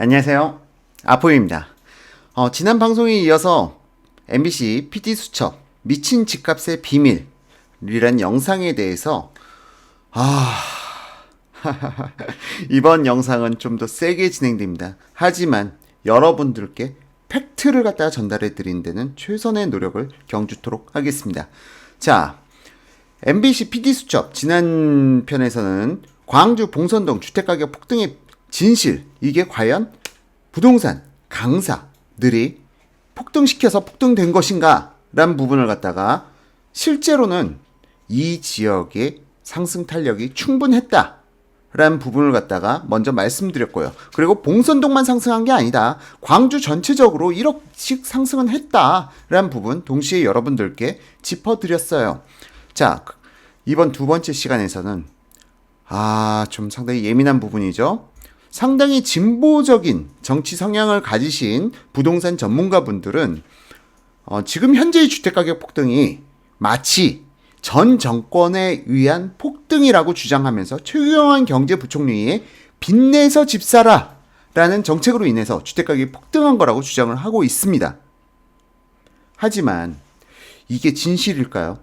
안녕하세요. 아포입니다. 어, 지난 방송에 이어서 MBC PD 수첩 미친 집값의 비밀이란 영상에 대해서 아 이번 영상은 좀 더 세게 진행됩니다. 하지만 여러분들께 팩트를 갖다가 전달해 드린 데는 최선의 노력을 경주토록 하겠습니다. 자, MBC PD 수첩 지난 편에서는 광주 봉선동 주택가격 폭등의 진실 이게 과연 부동산 강사들이 폭등시켜서 폭등된 것인가? 라는 부분을 갖다가 실제로는 이 지역의 상승 탄력이 충분했다. 라는 부분을 갖다가 먼저 말씀드렸고요. 그리고 봉선동만 상승한 게 아니다. 광주 전체적으로 1억씩 상승은 했다. 라는 부분 동시에 여러분들께 짚어드렸어요. 자, 이번 두 번째 시간에서는 아, 좀 상당히 예민한 부분이죠. 상당히 진보적인 정치 성향을 가지신 부동산 전문가분들은 어, 지금 현재의 주택가격 폭등이 마치 전 정권에 의한 폭등이라고 주장하면서 최경환 경제부총리의 빚내서 집 사라 라는 정책으로 인해서 주택가격이 폭등한 거라고 주장을 하고 있습니다. 하지만 이게 진실일까요?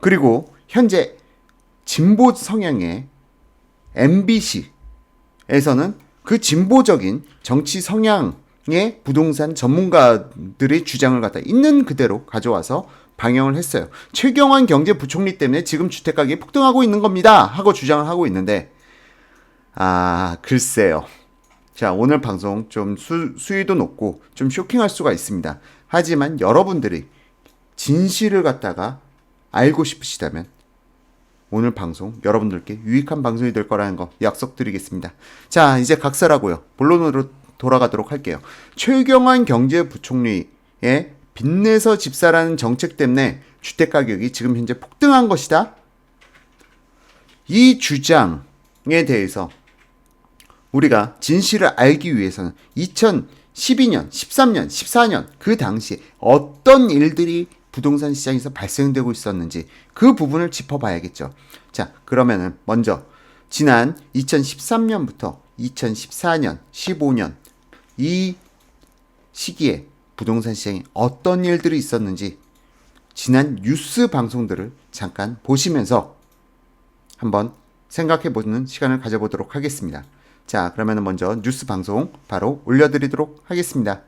그리고 현재 진보 성향의 MBC 에서는 그 진보적인 정치 성향의 부동산 전문가들의 주장을 갖다 있는 그대로 가져와서 방영을 했어요. 최경환 경제부총리 때문에 지금 주택 가격이 폭등하고 있는 겁니다. 하고 주장을 하고 있는데, 아, 글쎄요. 자, 오늘 방송 좀 수, 수위도 높고 좀 쇼킹할 수가 있습니다. 하지만 여러분들이 진실을 갖다가 알고 싶으시다면 오늘 방송 여러분들께 유익한 방송이 될 거라는 거 약속드리겠습니다. 자, 이제 각설하고요. 본론으로 돌아가도록 할게요. 최경환 경제부총리의 빚내서 집사라는 정책 때문에 주택 가격이 지금 현재 폭등한 것이다. 이 주장에 대해서 우리가 진실을 알기 위해서는 2012년, 13년, 14년 그 당시에 어떤 일들이 부동산 시장에서 발생되고 있었는지 그 부분을 짚어봐야겠죠. 자, 그러면은 먼저 지난 2013년부터 2014년, 15년 이 시기에 부동산 시장에 어떤 일들이 있었는지 지난 뉴스 방송들을 잠깐 보시면서 한번 생각해 보는 시간을 가져보도록 하겠습니다. 자, 그러면 먼저 뉴스 방송 바로 올려드리도록 하겠습니다.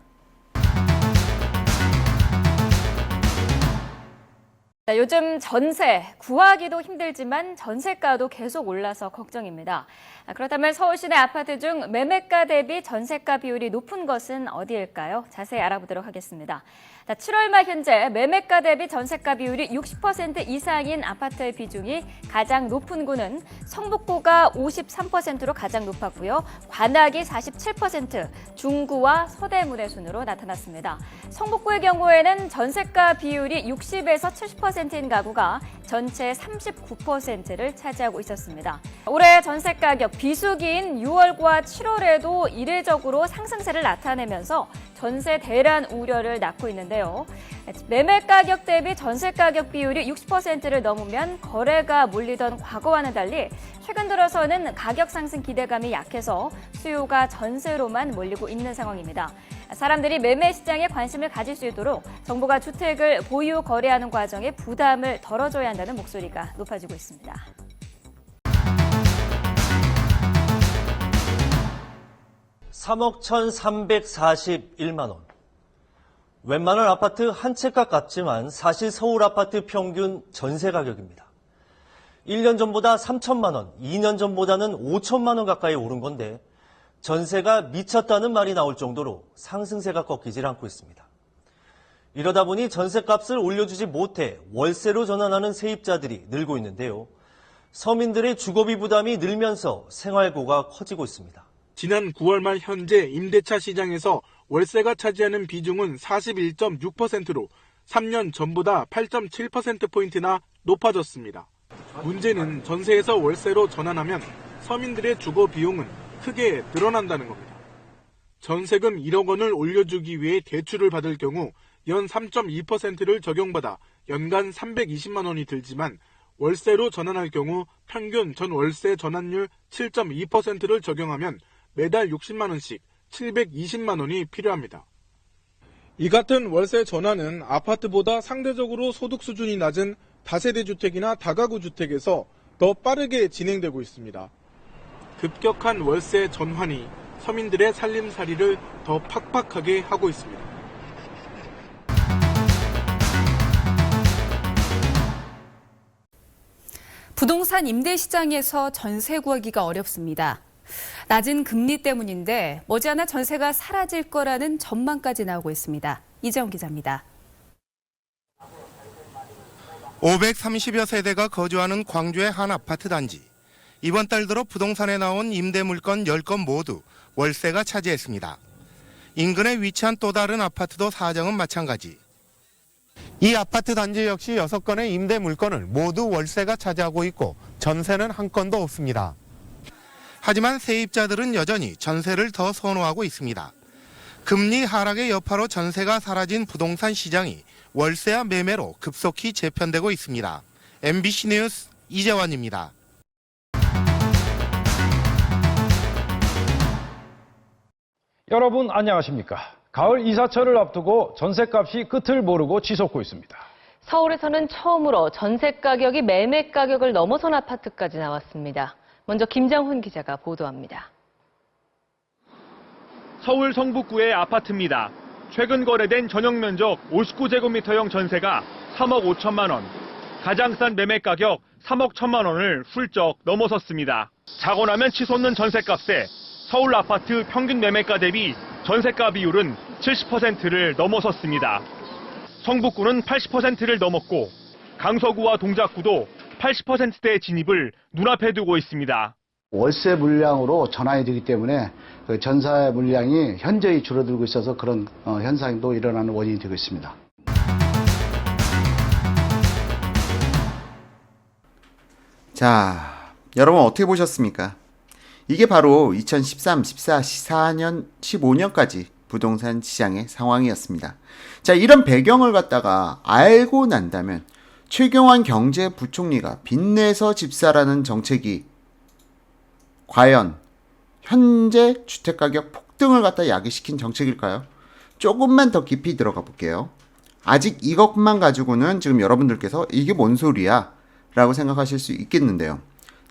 자, 요즘 전세 구하기도 힘들지만 전세가도 계속 올라서 걱정입니다. 아, 그렇다면 서울 시내 아파트 중 매매가 대비 전세가 비율이 높은 것은 어디일까요? 자세히 알아보도록 하겠습니다. 자, 7월 말 현재 매매가 대비 전세가 비율이 60% 이상인 아파트의 비중이 가장 높은 구는 성북구가 53%로 가장 높았고요. 관악이 47%, 중구와 서대문의 순으로 나타났습니다. 성북구의 경우에는 전세가 비율이 60에서 70%인 가구가 전체 39%를 차지하고 있었습니다. 올해 전세 가격 비수기인 6월과 7월에도 이례적으로 상승세를 나타내면서 전세 대란 우려를 낳고 있는데 요. 매매 가격 대비 전세 가격 비율이 60%를 넘으면 거래가 몰리던 과거와는 달리 최근 들어서는 가격 상승 기대감이 약해서 수요가 전세로만 몰리고 있는 상황입니다. 사람들이 매매 시장에 관심을 가질 수 있도록 정부가 주택을 보유 거래하는 과정에 부담을 덜어줘야 한다는 목소리가 높아지고 있습니다. 삼억 1,341만 원. 웬만한 아파트 한 채값 같지만 사실 서울 아파트 평균 전세 가격입니다. 1년 전보다 3천만 원, 2년 전보다는 5천만 원 가까이 오른 건데 전세가 미쳤다는 말이 나올 정도로 상승세가 꺾이질 않고 있습니다. 이러다 보니 전세값을 올려주지 못해 월세로 전환하는 세입자들이 늘고 있는데요. 서민들의 주거비 부담이 늘면서 생활고가 커지고 있습니다. 지난 9월 말 현재 임대차 시장에서 월세가 차지하는 비중은 41.6%로 3년 전보다 8.7%포인트나 높아졌습니다. 문제는 전세에서 월세로 전환하면 서민들의 주거 비용은 크게 늘어난다는 겁니다. 전세금 1억 원을 올려주기 위해 대출을 받을 경우 연 3.2%를 적용받아 연간 320만 원이 들지만 월세로 전환할 경우 평균 전 월세 전환율 7.2%를 적용하면 매달 60만 원씩 720만 원이 필요합니다. 이 같은 월세 전환은 아파트보다 상대적으로 소득 수준이 낮은 다세대 주택이나 다가구 주택에서 더 빠르게 진행되고 있습니다. 급격한 월세 전환이 서민들의 살림살이를 더 팍팍하게 하고 있습니다. 부동산 임대 시장에서 전세 구하기가 어렵습니다. 낮은 금리 때문인데 머지않아 전세가 사라질 거라는 전망까지 나오고 있습니다. 이재원 기자입니다. 530여 세대가 거주하는 광주의 한 아파트 단지. 이번 달 들어 부동산에 나온 임대 물건 10건 모두 월세가 차지했습니다. 인근에 위치한 또 다른 아파트도 사정은 마찬가지. 이 아파트 단지 역시 6건의 임대 물건을 모두 월세가 차지하고 있고 전세는 한 건도 없습니다. 하지만 세입자들은 여전히 전세를 더 선호하고 있습니다. 금리 하락의 여파로 전세가 사라진 부동산 시장이 월세와 매매로 급속히 재편되고 있습니다. MBC 뉴스 이재환입니다. 여러분 안녕하십니까? 가을 이사철을 앞두고 전셋값이 끝을 모르고 치솟고 있습니다. 서울에서는 처음으로 전세 가격이 매매 가격을 넘어선 아파트까지 나왔습니다. 먼저 김장훈 기자가 보도합니다. 서울 성북구의 아파트입니다. 최근 거래된 전용 면적 59제곱미터형 전세가 3억 5천만 원, 가장 싼 매매 가격 3억 1천만 원을 훌쩍 넘어섰습니다. 자고 나면 치솟는 전세값에 서울 아파트 평균 매매가 대비 전세가 비율은 70%를 넘어섰습니다. 성북구는 80%를 넘었고 강서구와 동작구도 80%대 진입을 눈앞에 두고 있습니다. 월세 물량으로 전환이 되기 때문에 그 전세 물량이 현저히 줄어들고 있어서 그런 어, 현상도 일어나는 원인이 되고 있습니다. 자, 여러분 어떻게 보셨습니까? 이게 바로 2013, 14, 14년, 15년까지 부동산 시장의 상황이었습니다. 자, 이런 배경을 갖다가 알고 난다면 최경환 경제부총리가 빚내서 집사라는 정책이 과연 현재 주택가격 폭등을 갖다 야기시킨 정책일까요? 조금만 더 깊이 들어가 볼게요. 아직 이것만 가지고는 지금 여러분들께서 이게 뭔 소리야? 라고 생각하실 수 있겠는데요.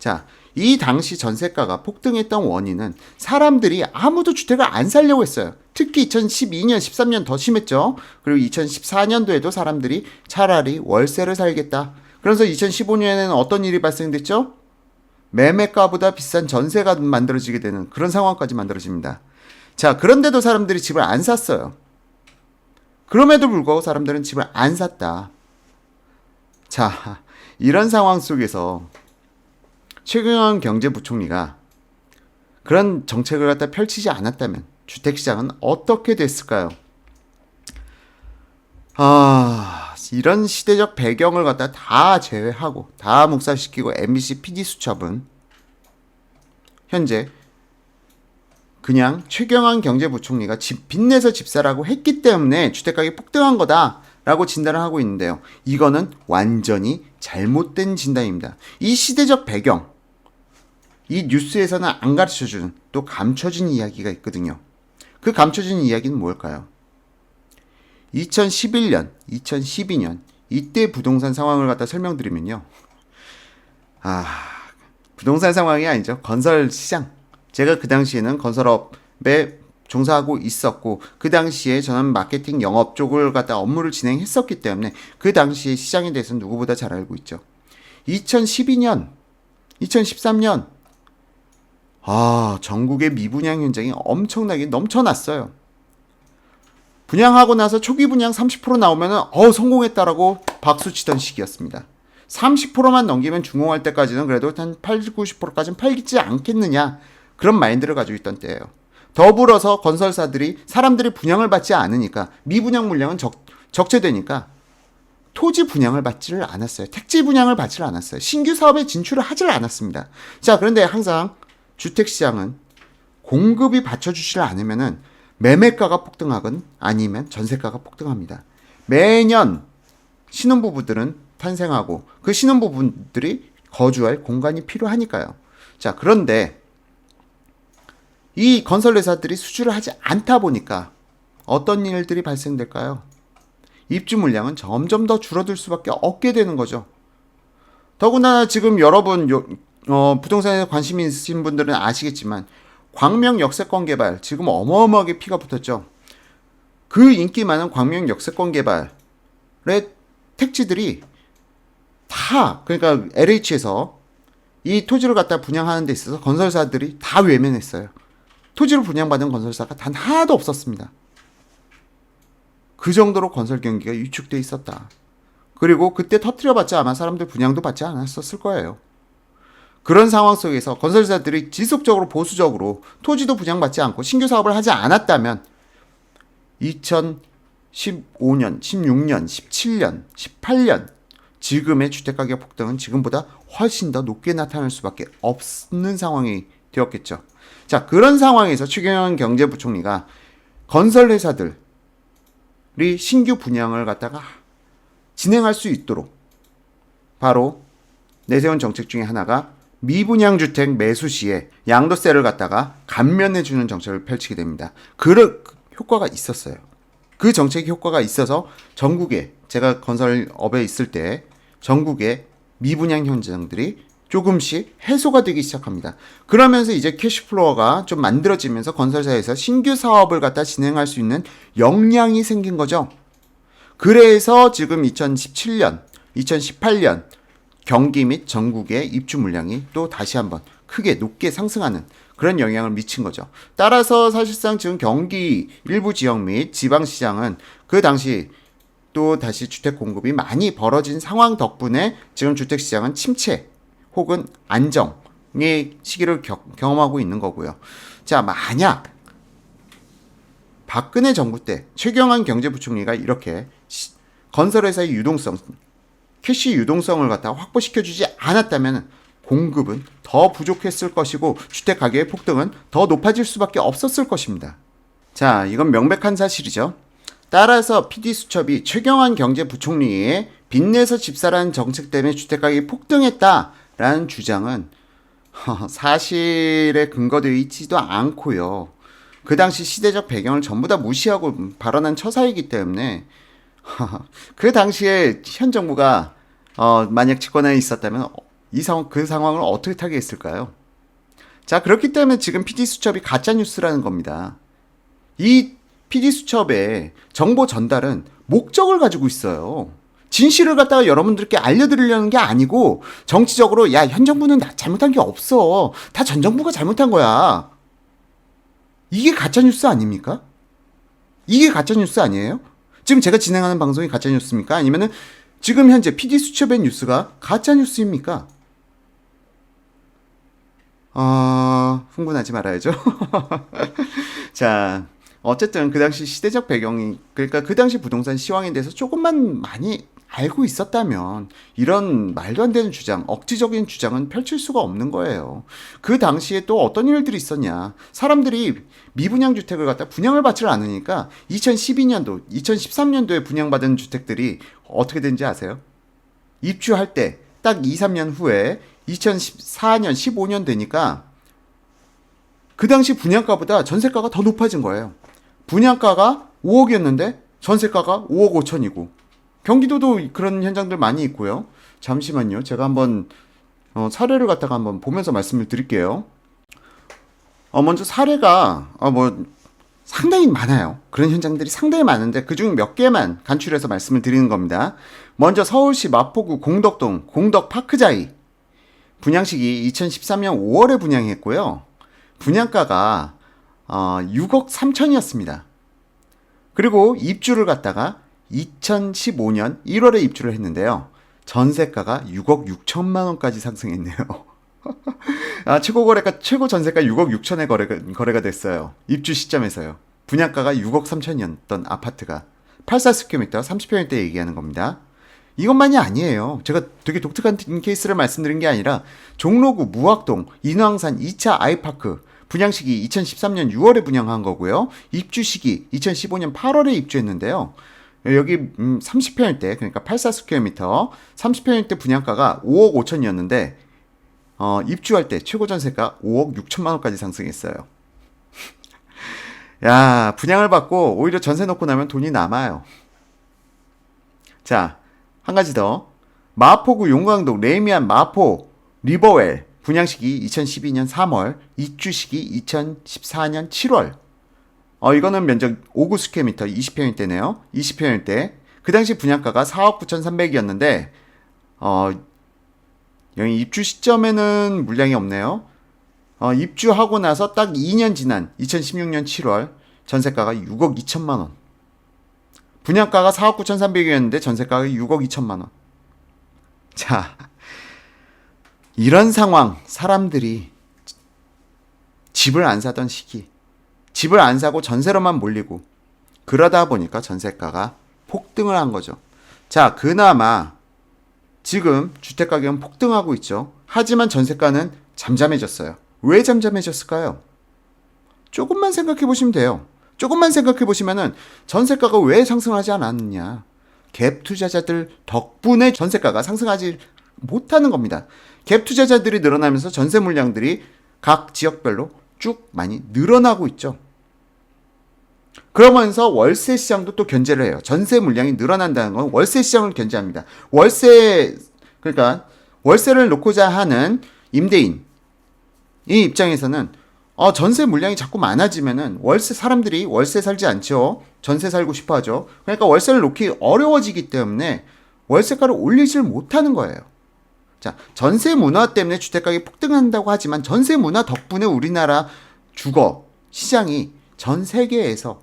자, 이 당시 전세가가 폭등했던 원인은 사람들이 아무도 주택을 안 살려고 했어요. 특히 2012년, 13년 더 심했죠. 그리고 2014년도에도 사람들이 차라리 월세를 살겠다. 그래서 2015년에는 어떤 일이 발생됐죠? 매매가보다 비싼 전세가 만들어지게 되는 그런 상황까지 만들어집니다. 자, 그런데도 사람들이 집을 안 샀어요. 그럼에도 불구하고 사람들은 집을 안 샀다. 자, 이런 상황 속에서 최경환 경제부총리가 그런 정책을 갖다 펼치지 않았다면 주택시장은 어떻게 됐을까요? 아, 이런 시대적 배경을 갖다 다 제외하고 다 묵살시키고 MBC PD 수첩은 현재 그냥 최경환 경제부총리가 집 빚내서 집사라고 했기 때문에 주택가격이 폭등한 거다라고 진단을 하고 있는데요. 이거는 완전히 잘못된 진단입니다. 이 시대적 배경, 이 뉴스에서는 안 가르쳐 주는 또 감춰진 이야기가 있거든요. 그 감춰진 이야기는 뭘까요? 2011년, 2012년 이때 부동산 상황을 갖다 설명드리면요. 아, 부동산 상황이 아니죠. 건설 시장. 제가 그 당시에는 건설업에 종사하고 있었고 그 당시에 저는 마케팅 영업 쪽을 갖다 업무를 진행했었기 때문에 그 당시에 시장에 대해서 누구보다 잘 알고 있죠. 2012년, 2013년 아, 전국의 미분양 현장이 엄청나게 넘쳐났어요. 분양하고 나서 초기 분양 30% 나오면은 어 성공했다라고 박수 치던 시기였습니다. 30%만 넘기면 중공할 때까지는 그래도 한 80, 90%까지는 팔리지 않겠느냐 그런 마인드를 가지고 있던 때예요. 더불어서 건설사들이 사람들이 분양을 받지 않으니까 미분양 물량은 적, 적재되니까 토지 분양을 받지를 않았어요. 택지 분양을 받지를 않았어요. 신규 사업에 진출을 하지를 않았습니다. 자 그런데 항상 주택 시장은 공급이 받쳐주지를 않으면은 매매가가 폭등하건 아니면 전세가가 폭등합니다. 매년 신혼부부들은 탄생하고 그 신혼부부들이 거주할 공간이 필요하니까요. 자, 그런데 이 건설회사들이 수주를 하지 않다 보니까 어떤 일들이 발생될까요? 입주 물량은 점점 더 줄어들 수밖에 없게 되는 거죠. 더구나 지금 여러분 요- 어, 부동산에 관심이 있으신 분들은 아시겠지만 광명 역세권 개발 지금 어마어마하게 피가 붙었죠. 그 인기 많은 광명 역세권 개발의 택지들이 다 그러니까 LH에서 이 토지를 갖다 분양하는 데 있어서 건설사들이 다 외면했어요. 토지를 분양받은 건설사가 단 하나도 없었습니다. 그 정도로 건설 경기가 위축돼 있었다. 그리고 그때 터트려봤자 아마 사람들 분양도 받지 않았었을 거예요. 그런 상황 속에서 건설사들이 지속적으로 보수적으로 토지도 분양받지 않고 신규 사업을 하지 않았다면 2015년, 16년, 17년, 18년 지금의 주택가격 폭등은 지금보다 훨씬 더 높게 나타날 수밖에 없는 상황이 되었겠죠. 자, 그런 상황에서 최경영 경제부총리가 건설 회사들이 신규 분양을 갖다가 진행할 수 있도록 바로 내세운 정책 중에 하나가 미분양 주택 매수 시에 양도세를 갖다가 감면해 주는 정책을 펼치게 됩니다. 그 효과가 있었어요. 그 정책 효과가 있어서 전국에 제가 건설업에 있을 때 전국의 미분양 현장들이 조금씩 해소가 되기 시작합니다. 그러면서 이제 캐시플로어가 좀 만들어지면서 건설사에서 신규 사업을 갖다 진행할 수 있는 역량이 생긴 거죠. 그래서 지금 2017년, 2018년 경기 및 전국의 입주 물량이 또 다시 한번 크게 높게 상승하는 그런 영향을 미친 거죠. 따라서 사실상 지금 경기 일부 지역 및 지방 시장은 그 당시 또 다시 주택 공급이 많이 벌어진 상황 덕분에 지금 주택 시장은 침체 혹은 안정의 시기를 겨- 경험하고 있는 거고요. 자, 만약 박근혜 정부 때 최경환 경제부총리가 이렇게 시- 건설회사의 유동성, 캐시 유동성을 갖다 확보시켜주지 않았다면 공급은 더 부족했을 것이고 주택 가격의 폭등은 더 높아질 수밖에 없었을 것입니다. 자, 이건 명백한 사실이죠. 따라서 PD 수첩이 최경환 경제부총리의 빚내서 집사라는 정책 때문에 주택 가격이 폭등했다라는 주장은 허, 사실에 근거되어 있지도 않고요. 그 당시 시대적 배경을 전부 다 무시하고 발언한 처사이기 때문에 그 당시에 현 정부가 어, 만약 집권하에 있었다면 어, 이 상황 그 상황을 어떻게 타개했을까요? 자 그렇기 때문에 지금 PD 수첩이 가짜 뉴스라는 겁니다. 이 PD 수첩의 정보 전달은 목적을 가지고 있어요. 진실을 갖다가 여러분들께 알려드리려는 게 아니고 정치적으로 야 현 정부는 나 잘못한 게 없어 다 전 정부가 잘못한 거야. 이게 가짜 뉴스 아닙니까? 이게 가짜 뉴스 아니에요? 지금 제가 진행하는 방송이 가짜 뉴스입니까? 아니면은 지금 현재 PD 수첩의 뉴스가 가짜 뉴스입니까? 어, 흥분하지 말아야죠. 자, 어쨌든 그 당시 시대적 배경이 그러니까 그 당시 부동산 시황에 대해서 조금만 많이 알고 있었다면 이런 말도 안 되는 주장, 억지적인 주장은 펼칠 수가 없는 거예요. 그 당시에 또 어떤 일들이 있었냐. 사람들이 미분양 주택을 갖다 분양을 받지 않으니까 2012년도, 2013년도에 분양받은 주택들이 어떻게 된지 아세요? 입주할 때 딱 2, 3년 후에 2014년, 15년 되니까 그 당시 분양가보다 전세가가 더 높아진 거예요. 분양가가 5억이었는데 전세가가 5억 5천이고 경기도도 그런 현장들 많이 있고요. 잠시만요. 제가 한번 어, 사례를 갖다가 한번 보면서 말씀을 드릴게요. 어, 먼저 사례가 어, 뭐 상당히 많아요. 그런 현장들이 상당히 많은데 그중 몇 개만 간추려서 말씀을 드리는 겁니다. 먼저 서울시 마포구 공덕동 공덕파크자이 분양식이 2013년 5월에 분양했고요. 분양가가 어, 6억 3천이었습니다. 그리고 입주를 갖다가 2015년 1월에 입주를 했는데요. 전세가가 6억 6천만 원까지 상승했네요. 아, 최고 거래가 최고 전세가 6억 6천에 거래가, 거래가 됐어요. 입주 시점에서요. 분양가가 6억 3천이었던 아파트가 84스퀘어미터 30평일 때 얘기하는 겁니다. 이것만이 아니에요. 제가 되게 독특한 케이스를 말씀드린 게 아니라 종로구 무학동 인왕산 2차 아이파크 분양식이 2013년 6월에 분양한 거고요. 입주 시기 2015년 8월에 입주했는데요. 여기 음, 30평일 때 그러니까 84스퀘어미터 30평일 때 분양가가 5억 5천이었는데 어, 입주할 때 최고 전세가 5억 6천만 원까지 상승했어요. 야, 분양을 받고 오히려 전세 놓고 나면 돈이 남아요. 자, 한 가지 더. 마포구 용광동 레미안 마포 리버웰 분양 시기 2012년 3월, 입주 시기 2014년 7월. 어, 이거는 면적 5구 스퀘어미터 20평일대네요. 20평일대. 그 당시 분양가가 4억 9,300이었는데, 어, 여기 입주 시점에는 물량이 없네요. 어, 입주하고 나서 딱 2년 지난 2016년 7월 전세가가 6억 2천만 원. 분양가가 4억 9,300이었는데 전세가가 6억 2천만 원. 자, 이런 상황 사람들이 집을 안 사던 시기 집을 안 사고 전세로만 몰리고 그러다 보니까 전세가가 폭등을 한 거죠. 자, 그나마 지금 주택 가격은 폭등하고 있죠. 하지만 전세가는 잠잠해졌어요. 왜 잠잠해졌을까요? 조금만 생각해 보시면 돼요. 조금만 생각해 보시면은 전세가가 왜 상승하지 않았느냐. 갭 투자자들 덕분에 전세가가 상승하지 못하는 겁니다. 갭 투자자들이 늘어나면서 전세 물량들이 각 지역별로 쭉 많이 늘어나고 있죠. 그러면서 월세 시장도 또 견제를 해요. 전세 물량이 늘어난다는 건 월세 시장을 견제합니다. 월세 그러니까 월세를 놓고자 하는 임대인 이 입장에서는 어, 전세 물량이 자꾸 많아지면은 월세 사람들이 월세 살지 않죠. 전세 살고 싶어 하죠. 그러니까 월세를 놓기 어려워지기 때문에 월세가를 올리질 못하는 거예요. 자, 전세 문화 때문에 주택 가격이 폭등한다고 하지만 전세 문화 덕분에 우리나라 주거 시장이 전 세계에서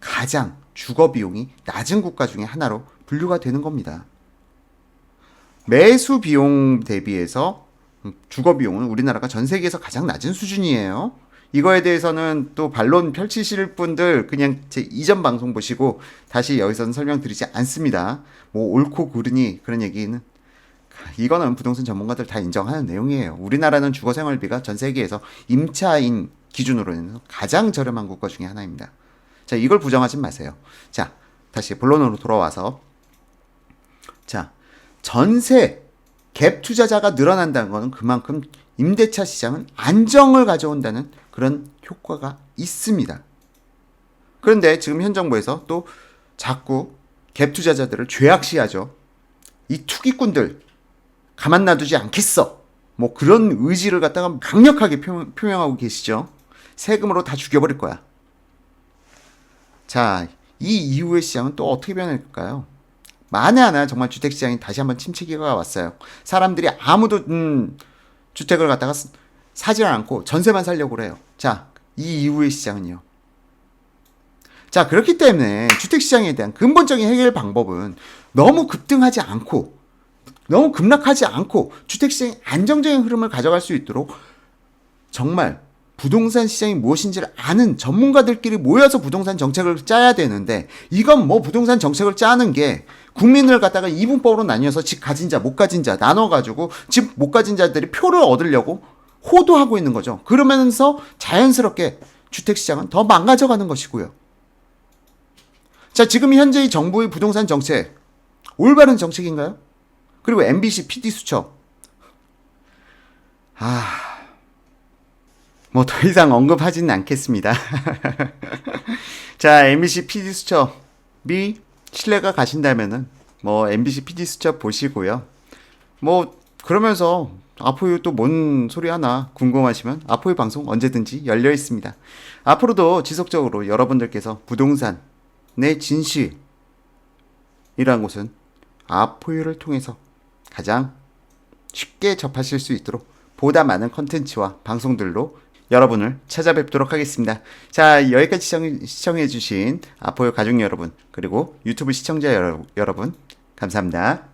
가장 주거 비용이 낮은 국가 중에 하나로 분류가 되는 겁니다. 매수 비용 대비해서 주거 비용은 우리나라가 전 세계에서 가장 낮은 수준이에요. 이거에 대해서는 또 반론 펼치실 분들 그냥 제 이전 방송 보시고 다시 여기서는 설명드리지 않습니다. 뭐 옳고 그르니 그런 얘기는 이거는 부동산 전문가들 다 인정하는 내용이에요. 우리나라는 주거 생활비가 전 세계에서 임차인 기준으로는 가장 저렴한 국가 중에 하나입니다. 자, 이걸 부정하지 마세요. 자, 다시 본론으로 돌아와서 자, 전세 갭 투자자가 늘어난다는 것은 그만큼 임대차 시장은 안정을 가져온다는 그런 효과가 있습니다. 그런데 지금 현 정부에서 또 자꾸 갭 투자자들을 죄악시하죠. 이 투기꾼들 가만 놔두지 않겠어. 뭐 그런 의지를 갖다가 강력하게 표명, 표명하고 계시죠. 세금으로 다 죽여버릴 거야. 자, 이 이후의 시장은 또 어떻게 변할까요? 만에 하나 정말 주택 시장이 다시 한번 침체기가 왔어요. 사람들이 아무도 음, 주택을 갖다가 사- 사질 않고 전세만 살려고 그래요. 자, 이 이후의 시장은요. 자, 그렇기 때문에 주택 시장에 대한 근본적인 해결 방법은 너무 급등하지 않고 너무 급락하지 않고 주택 시장이 안정적인 흐름을 가져갈 수 있도록 정말 부동산 시장이 무엇인지를 아는 전문가들끼리 모여서 부동산 정책을 짜야 되는데 이건 뭐 부동산 정책을 짜는 게 국민을 갖다가 이분법으로 나뉘어서 집 가진 자, 못 가진 자 나눠가지고 집 못 가진 자들이 표를 얻으려고 호도하고 있는 거죠. 그러면서 자연스럽게 주택 시장은 더 망가져가는 것이고요. 자, 지금 현재의 정부의 부동산 정책 올바른 정책인가요? 그리고 MBC PD 수첩. 아, 뭐 더 이상 언급하지는 않겠습니다. 자, MBC PD 수첩이 신뢰가 가신다면은 뭐 MBC PD 수첩 보시고요. 뭐 그러면서 아포유 또 뭔 소리 하나 궁금하시면 아포유 방송 언제든지 열려 있습니다. 앞으로도 지속적으로 여러분들께서 부동산의 진실이라는 곳은 아포유를 통해서 가장 쉽게 접하실 수 있도록 보다 많은 컨텐츠와 방송들로 여러분을 찾아뵙도록 하겠습니다. 자, 여기까지 시청, 시청해주신 아포유 가족 여러분, 그리고 유튜브 시청자 여러, 여러분, 감사합니다.